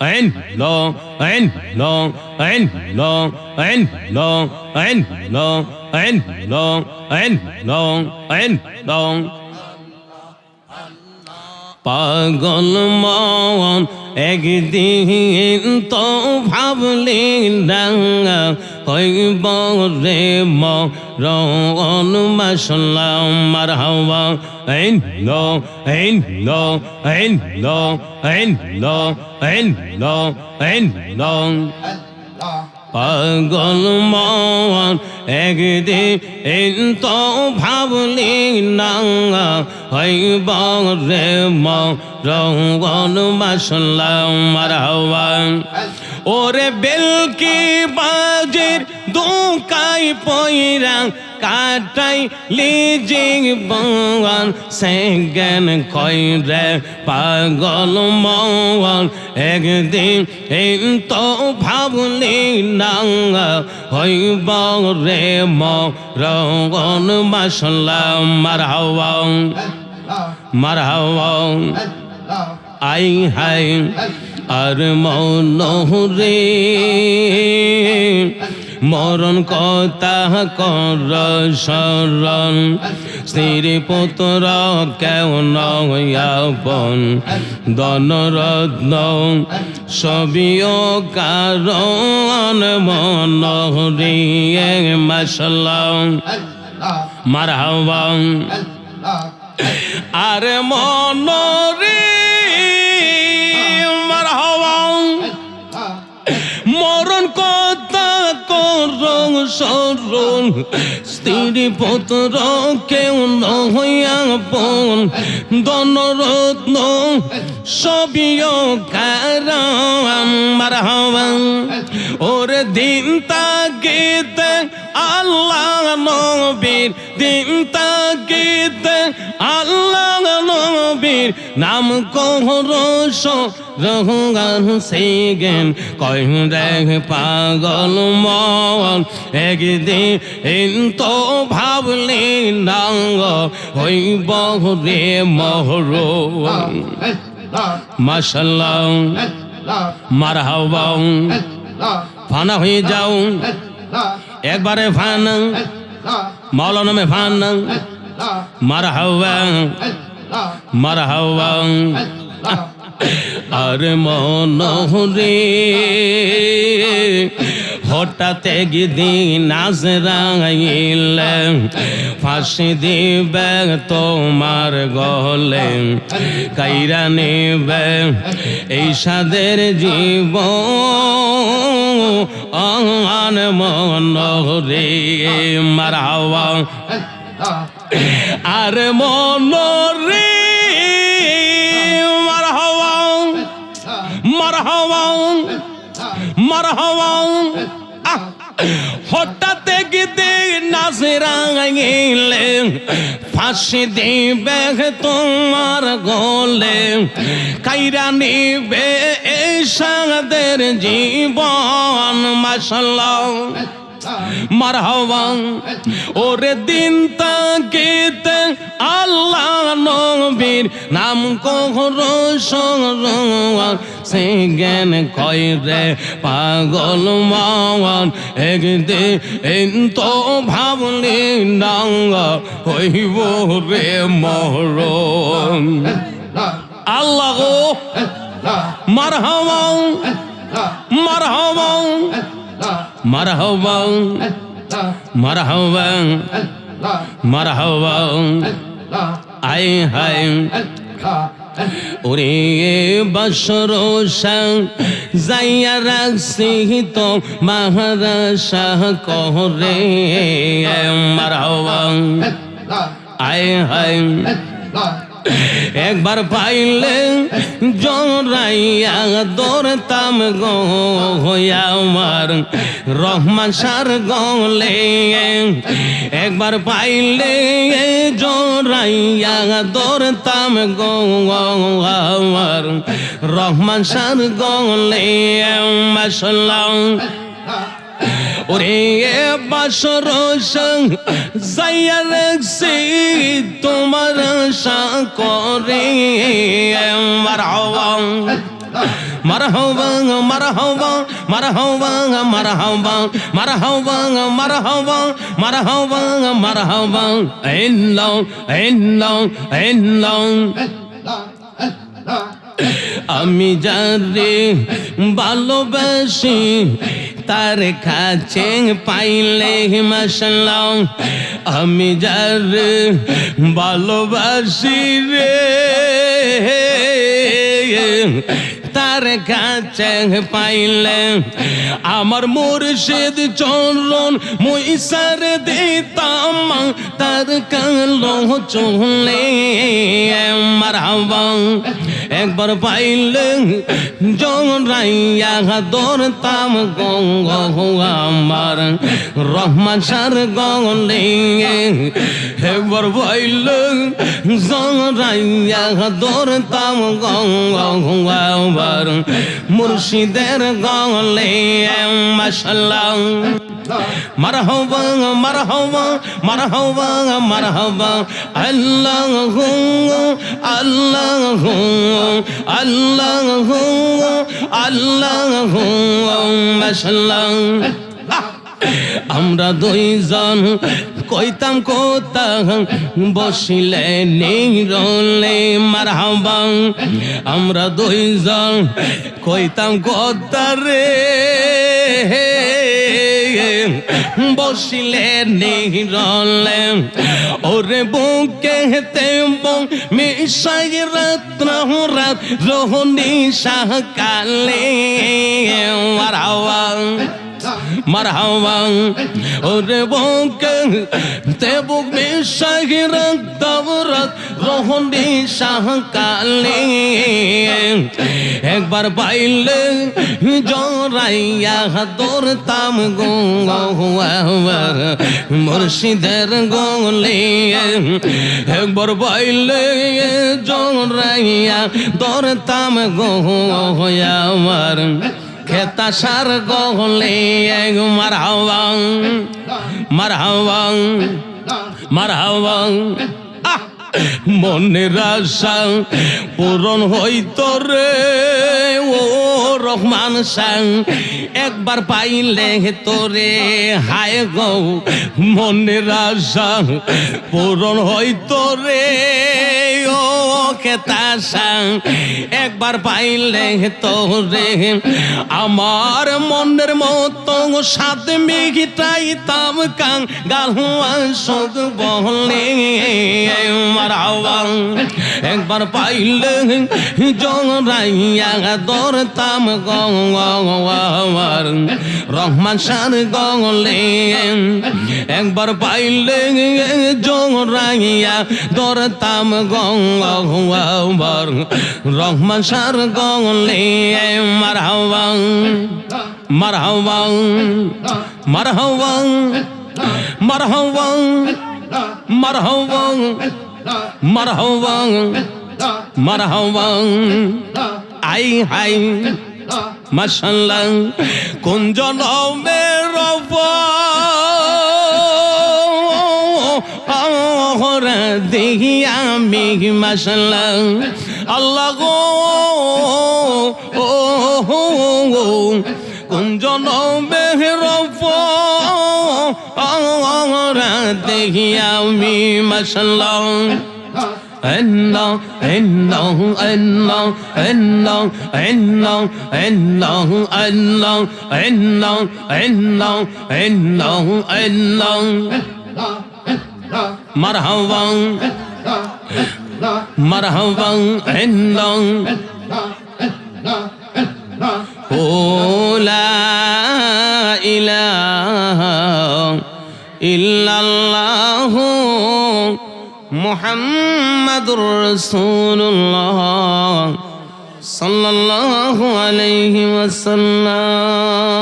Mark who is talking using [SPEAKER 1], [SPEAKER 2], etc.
[SPEAKER 1] Ein, lo, ein, lo, ein, lo, ein, lo, ein, lo, ein, lo, ein, lo, ein, lo. পাগল মন একদিন তো ভাবলি ডাঙ্গা হইব রে মরণ মাসাল্লাম মার হাওয়া। আইন লো আইন লো আইন লো আইন লো আইন লো আইন লো। পাগল মন একদিন তো ভাবলি না হইব রে মরণ মাসাল্লাম মার হাওয়া। ওরে বেলকি বাজির দোকাই পয়রা কাটাই লিজিং বঙ্গান সেগেন কইরে পাগল মন একদিন এই তো ভাবলি নাঙ্গা হইব রে মরণ মাসাল্লাম মার হাওয়া মার হাওয়া আই হাই আর মন রে। মরণ কথা কর শরণ। স্ত্রী পুত্র কেউ নয়াপন দনরত্ন সবিও কারণ মন রে। মাসাল্লাম মার হাওয়া আর মন সরণ স্ত্রী পুত্র কেউ নহইয়া পন দনরত্ন সবিও কারাম ওর দিন তাগিতে আল্লাহ নবীর, দিন তাগিতে আল্লাহ নবীর নাম কোহরস রহুগান সেগেন। কয় দেখ পাগল মন, একদিন ইন তো ভাবলি নাঙ্গ হইব রে মহর মাসাল্লাহ মারহাবা ফানা হয়ে যাও। একবারে ফান মৌলানা মে ফান মারহাবা মারহাবা। আর মন রে হঠাৎ একদিন নাজরাইল ফাঁসি দিবে তোমার গলে, কাইরা নেবে এই সাদের জীব আন মন রে মারাওয়া আর মন মারহাওয়া হঠাৎ গিতে নাজরা গেলে ফাঁসি দিবে তোমার গলে। কাইরা নিবে এই সাদের জীবন মাসাল্লাহ মারহাবা। ওরে দিন তাকিতে আল্লাহ নবীর নাম কোহর সরোয়ার সে জ্ঞান কয় পাগল মাওয়ান একদে এন তো ভাবলি ডাঙ্গ হইব রে মহর আল্লাহ গো মারহাবা। মারহাবা মারহাবা মারহাবা আই হাই ওরে বসর যাইয়া রাখছি তো মহারা শাহ কহরে মারহাবা আই হাই একবার পাইলে জরাইয়া দৌড়তাম গো, হইয়া আমার রহমান সার গলে। একবার পাইলে জরাইয়া দৌড়তাম গো, আমার রহমান সার গলে। মাসাল্লাম ওরে বাসর যাইয়া রাখছি তোমার আশা করে। মারহাবা মারহাবা মারহাবা মারহাবা মারহাবা মারহাবা মারহাবা মারহাবা আল্লাহ আল্লাহ আল্লাহ আমি যারে ভালোবাসি তার কাছে পাইলে মশাল্লাহ আমি যারে ভালোবাসি রে। তার কাছে পাইলে আমার মুর্শিদ চরণ মইসার দিতাম, তার কালো চলে মারাবা একবার পাইলে জরাইয়া দরতাম গঙ্গ আমার রহমান সার গলে একবার পাইলে জরাইয়া দরতাম গঙ্গ আমার মুর্শিদের গলে مرحبا مرحبا مرحبا مرحبا الله الله الله الله ما شاء الله আমরা দুইজন কইতাম কোতা বসিলে নিরলে মারহাবা আমরা দুইজন কইতাম কোতা রে বসিলে নিরলে। ওরে বউ মিশাই রত্ন রাত রোহনি সাহকালে মারহাওয়া ওরে বউ কেহতে বুক মিশাই রক্ত রাত প্রহরে সাহকালে একবার বাইলে জোরাইয়া দৌড়তাম গোয়ার মুর্শিদের গলে একবার বাইলে জরাইয়া দৌড়তাম গঙ্গার খেতা সার গলে মারাওয়াং মারাওয়াং মারাওয়াং মনের আশা পূরণ হইতো রে। ও রহমান সাং, একবার পাইলে তোরে হায় গৌ, মনের আশা পূরণ হইতো রে। ও সাং একবার পাইলে তোরে। আমার মনের মতো সাত মিঘিটাইতাম কাং গালুয়া সদ বলে মারাওয়া একবার পাইলে জরাইয়া দরতাম গঙ্গার রহমান সার গলে একবার পাইলে জরাইয়া দরতাম আকবর রহমান সার গলে মারহাওয়াং মারহাওয়াং মারহাওয়াং মারহাওয়াং মারহাওয়াং মারহাওয়া মারহাওয়া আই হাই, মাশাল্লাহ, কোন জনমের রবা ওরা দেখি আমি মাশাল্লাহ আল্লাহ গো ও আমি Allah, Allah, Allah, Allah, Allah, Allah, Allah, Allah, Allah. মারহাবাং মারহাবাং হিন্দং ও লা ইলাহা ইল্লাল্লাহু মুহাম্মাদুর রাসূলুল্লাহ সাল্লাল্লাহু আলাইহি ওয়াসাল্লাম।